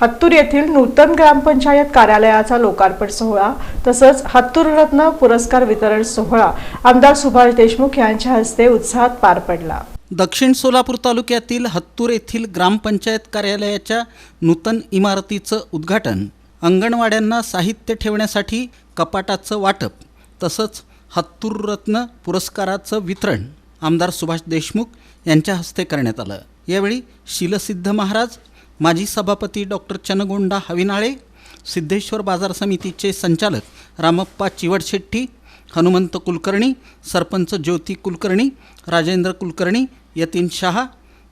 हत्तूर येथील नूतन ग्रामपंचायत कार्यालयाचा लोकार्पण सोहळा तसंच हत्तूर रत्न पुरस्कार वितरण सोहळा. आमदार सुभाष देशमुख यांच्या हस्ते उत्साहात पार पडला. दक्षिण सोलापूर तालुक्यातील हत्तूर येथील ग्रामपंचायत कार्यालयाच्या नूतन इमारतीचं उद्घाटन अंगणवाड्यांना साहित्य ठेवण्यासाठी कपाटाचं वाटप तसंच हत्तूर रत्न पुरस्काराचं वितरण आमदार सुभाष देशमुख यांच्या हस्ते करण्यात आलं. यावेळी शिलसिद्ध महाराज माजी सभापती डॉक्टर चनगोंडा हविनाळे सिद्धेश्वर बाजार समितीचे संचालक रामप्पा चिवडशेट्टी हनुमंत कुलकर्णी सरपंच ज्योती कुलकर्णी राजेंद्र कुलकर्णी यतीन शहा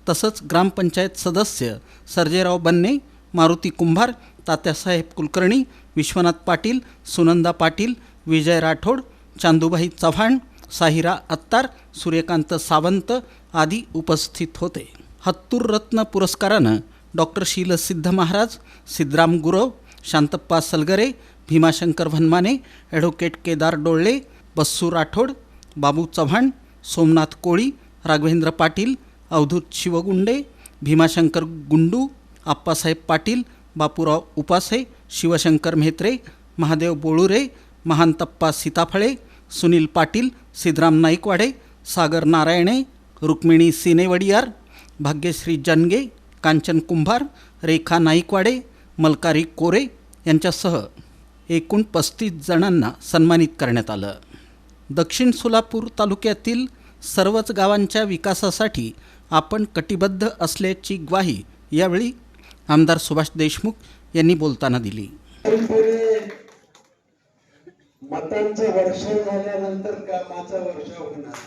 तसंच ग्रामपंचायत सदस्य सर्जेराव बन्ने मारुती कुंभार तात्यासाहेब कुलकर्णी विश्वनाथ पाटील सुनंदा पाटील विजय राठोड चांदूबाई चव्हाण साहिरा अत्तार सूर्यकांत सावंत आदी उपस्थित होते. हत्तूर रत्न पुरस्कारानं डॉक्टर शील सिद्ध महाराज सिद्धराम गुरव शांतप्पा सलगरे भीमाशंकर भनमाने ॲडव्होकेट केदार डोळले बस्सू राठोड बाबू चव्हाण सोमनाथ कोळी राघवेंद्र पाटील अवधूत शिवगुंडे भीमाशंकर गुंडू आप्पासाहेब पाटील बापूराव उपासे शिवशंकर म्हेत्रे महादेव बोळुरे महांतप्पा सीताफळे सुनील पाटील सिद्धराम नाईकवाडे सागर नारायणे रुक्मिणी सिनेवडियार भाग्यश्री जनगे कांचन कुंभार रेखा नाईकवाडे मलकारी कोरे यांच्यासह एकूण पस्तीस जणांना सन्मानित करण्यात आलं. दक्षिण सोलापूर तालुक्यातील सर्वच गावांच्या विकासासाठी आपण कटिबद्ध असल्याची ग्वाही यावेळी आमदार सुभाष देशमुख यांनी बोलताना दिली. मतांचं वर्ष झाल्यानंतर कामाचा वर्ष होणार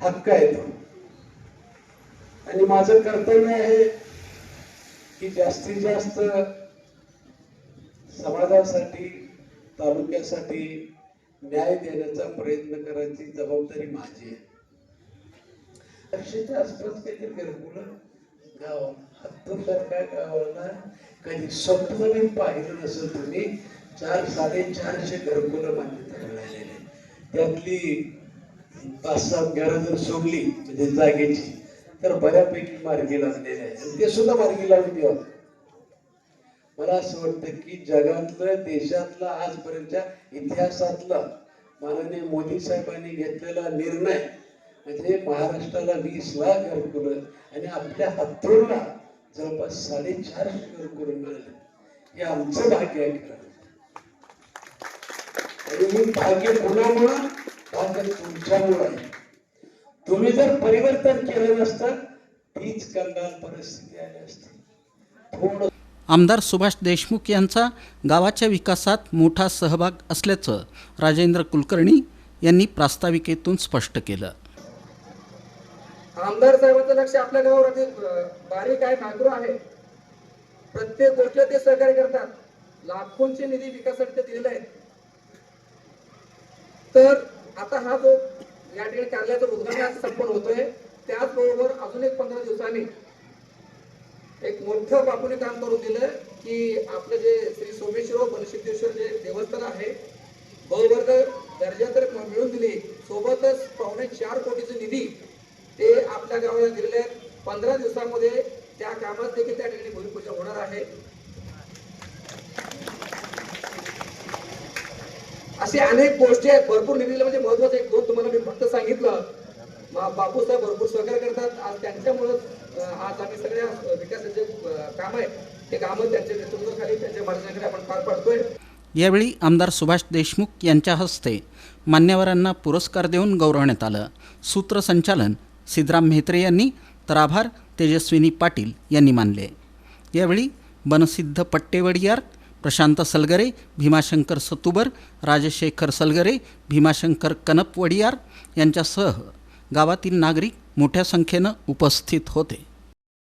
हक्क आहे तो. आणि माझं कर्तव्य आहे की जास्तीत जास्त समाजासाठी तालुक्यासाठी न्याय देण्याचा प्रयत्न करायची जबाबदारी माझी आहे. लक्षाच्या आसपास काहीतरी घरकुलं गाव. हत्तसारख्या गावाला कधी स्वप्न मी पाहिलं नसेल तुम्ही चार साडेचारशे घरकुलं मान्यता मिळालेली त्यातली पाच सात घरं जर सोडली म्हणजे जागेची तर बऱ्यापैकी मार्गी लागलेले आहेत. ते सुद्धा मार्गी लागले द्यावं मला असं वाटतं की जगातलं देशातलं आजपर्यंतच्या इतिहासातला माननीय मोदी साहेबांनी घेतलेला निर्णय म्हणजे महाराष्ट्राला वीस लाख घरकुलं आणि आपल्या हातोडला जवळपास साडेचारशे घरकुलं मिळाले. हे आमचं भाग्य आहे खरं आणि मी भाग्य कुणामुळं? भाग्य तुमच्यामुळं आहे. तुम्ही जर परिवर्तन केलं नसतं तीच कंगाल परिस्थिती आली असती. थोडं आमदार सुभाष देशमुख यांचा गावाच्या विकासात मोठा सहभाग असल्याचं राजेंद्र कुलकर्णी यांनी प्रास्ताविकेतून स्पष्ट केलं. आमदार साहेबांचं लक्ष आपल्या गावावर अगदी बारीक आहे नागरू आहे. प्रत्येक गोष्टीला ते सहकार्य करतात. लाखोंचे निधी विकासासाठी ते दिलेले आहेत. तर आता हा जो या ठिकाणी कार्यालयाचं उद्घाटन आज संपन्न होतोय. त्याचबरोबर अजून एक पंधरा दिवसांनी एक मोठं बापूने काम करून दिलं की आपलं जे श्री सोमेश्वर बनसिद्धेश्वर जे देवस्थान आहे बहुवर्ग दर्जा तर मिळून दिली. सोबतच पावणे चार कोटीचे निधी ते आपल्या गावाला दिलेले आहेत. पंधरा दिवसामध्ये त्या कामात देखील त्या ठिकाणी भूमिपूजन होणार आहे. असे अनेक गोष्टी आहेत. भरपूर निधीला म्हणजे महत्वाचं एक दोन तुम्हाला मी फक्त सांगितलं. मा- बापूसाहेब भरपूर सहकार्य करतात. आज त्यांच्यामुळं आज आम्ही सगळ्या विकासाचे काम आहे ते कामं त्यांच्या नेतृत्वाखाली त्यांच्या मार्गदर्शनाखाली आपण पार पाडतोय. यावेळी आमदार सुभाष देशमुख यांच्या हस्ते मान्यवरांना पुरस्कार देऊन गौरवण्यात आलं. सूत्रसंचालन सिद्धराम म्हेत्रे यांनी तर आभार तेजस्विनी पाटील यांनी मानले. यावेळी बनसिद्ध पट्टेवडियार प्रशांत सलगरे भीमाशंकर सतुबर राजशेखर सलगरे भीमाशंकर कनपवडियार यांच्यासह गावातील नागरिक मोठ्या संख्येनं उपस्थित होते.